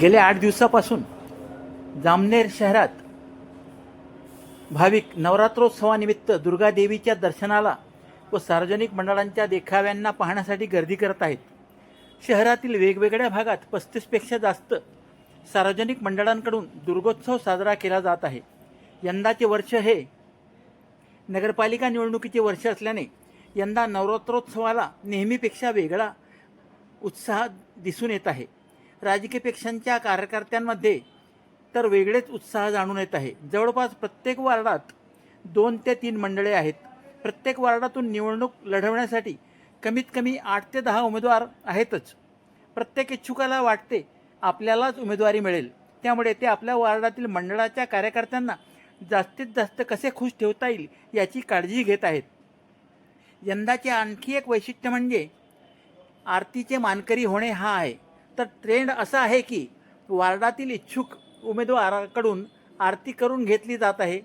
गेल्या आठ दिवसापासून जामनेर शहरात भाविक नवरात्रोत्सवानिमित्त दुर्गादेवीच्या दर्शनाला व सार्वजनिक मंडळांच्या देखाव्यांना पाहण्यासाठी गर्दी करत आहेत. शहरातील वेगवेगळ्या भागात पस्तीसपेक्षा जास्त सार्वजनिक मंडळांकडून दुर्गोत्सव साजरा केला जात आहे. यंदाचे वर्ष हे नगरपालिका निवडणुकीचे वर्ष असल्याने यंदा नवरात्रोत्सवाला नेहमीपेक्षा वेगळा उत्साह दिसून येत आहे. राजकीय पक्षांच्या कार्यकर्त्यांमध्ये तर वेगळेच उत्साह जाणून येत आहे. जवळपास प्रत्येक वार्डात दोन ते तीन मंडळे आहेत. प्रत्येक वार्डातून निवडणूक लढवण्यासाठी कमीत कमी आठ ते दहा उमेदवार आहेतच. प्रत्येक इच्छुकाला वाटते आपल्यालाच उमेदवारी मिळेल. त्यामुळे ते आपल्या वार्डातील मंडळाच्या कार्यकर्त्यांना जास्तीत जास्त कसे खुश ठेवता येईल याची काळजी घेत आहेत. यंदाचे आणखी एक वैशिष्ट्य म्हणजे आरतीचे मानकरी होणे हा आहे. तर ट्रेंड असा आहे की वार्डातील इच्छुक उमेदवाराकडून आरती करून घेतली जात आहे.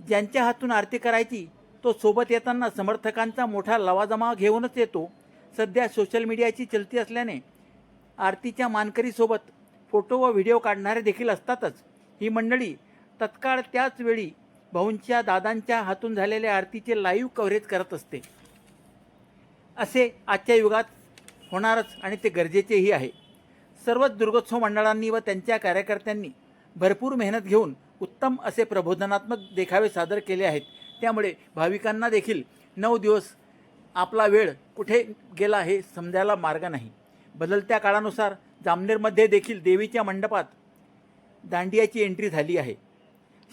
ज्यांच्या हातून आरती करायची तो सोबत येताना समर्थकांचा मोठा लवाजमा घेऊनच येतो. सध्या सोशल मीडियाची चलती असल्याने आरतीच्या मानकरीसोबत फोटो व व्हिडिओ काढणारे देखील असतातच. ही मंडळी तत्काळ त्याच वेळी भाऊंच्या दादांच्या हातून झालेल्या आरतीचे लाईव्ह कव्हरेज करत असते. असे आजच्या युगात होणारच आणि ते गरजेचेही आहे. सर्वच दुर्गोत्सव मंडळांनी व त्यांच्या कार्यकर्त्यांनी भरपूर मेहनत घेऊन उत्तम असे प्रबोधनात्मक देखावे सादर केले आहेत. त्यामुळे भाविकांना देखील नऊ दिवस आपला वेळ कुठे गेला हे समजायला मार्ग नाही. बदलत्या काळानुसार जामनेरमध्ये देखील देवीच्या मंडपात दांडियाची एंट्री झाली आहे.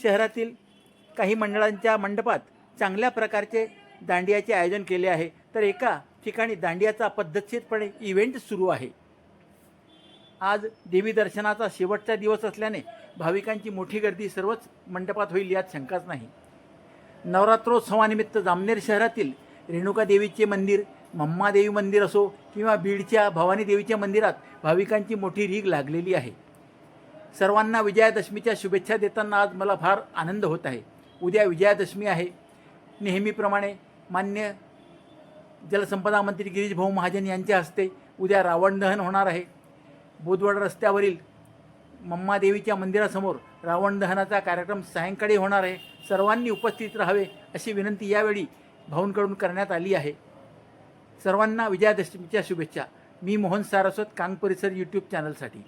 शहरातील काही मंडळांच्या मंडपात चांगल्या प्रकारचे दांडियाचे आयोजन केले आहे. तर एका ठिकाणी दांडियाचा पद्धतशीरपणे इव्हेंट सुरू आहे. आज देवी दर्शनाचा शेवटचा दिवस असल्याने भाविकांची मोठी गर्दी सर्वच मंडपात होईल यात शंकाच नाही. नवरात्रोत्सवानिमित्त जामनेर शहरातील रेणुका देवीचे मंदिर मम्मादेवी मंदिर असो किंवा बीडच्या भवानी देवीच्या मंदिरात भाविकांची मोठी रीग लागलेली आहे. सर्वांना विजयादशमीच्या शुभेच्छा देताना आज मला फार आनंद होत आहे. उद्या विजयादशमी आहे. नेहमीप्रमाणे मान्य जलसंपदा मंत्री गिरीश भाऊ महाजन यांच्या हस्ते उद्या रावण दहन होणार आहे. बोदवड रस्त्यावरील मम्मादेवीच्या मंदिरासमोर रावण दहनाचा कार्यक्रम सायंकाळी होणार आहे. सर्वांनी उपस्थित राहावे अशी विनंती यावेळी भाऊंकडून करण्यात आली आहे. सर्वांना विजयादशमीच्या शुभेच्छा. मी मोहन सारस्वत कांग परिसर यूट्यूब चॅनलसाठी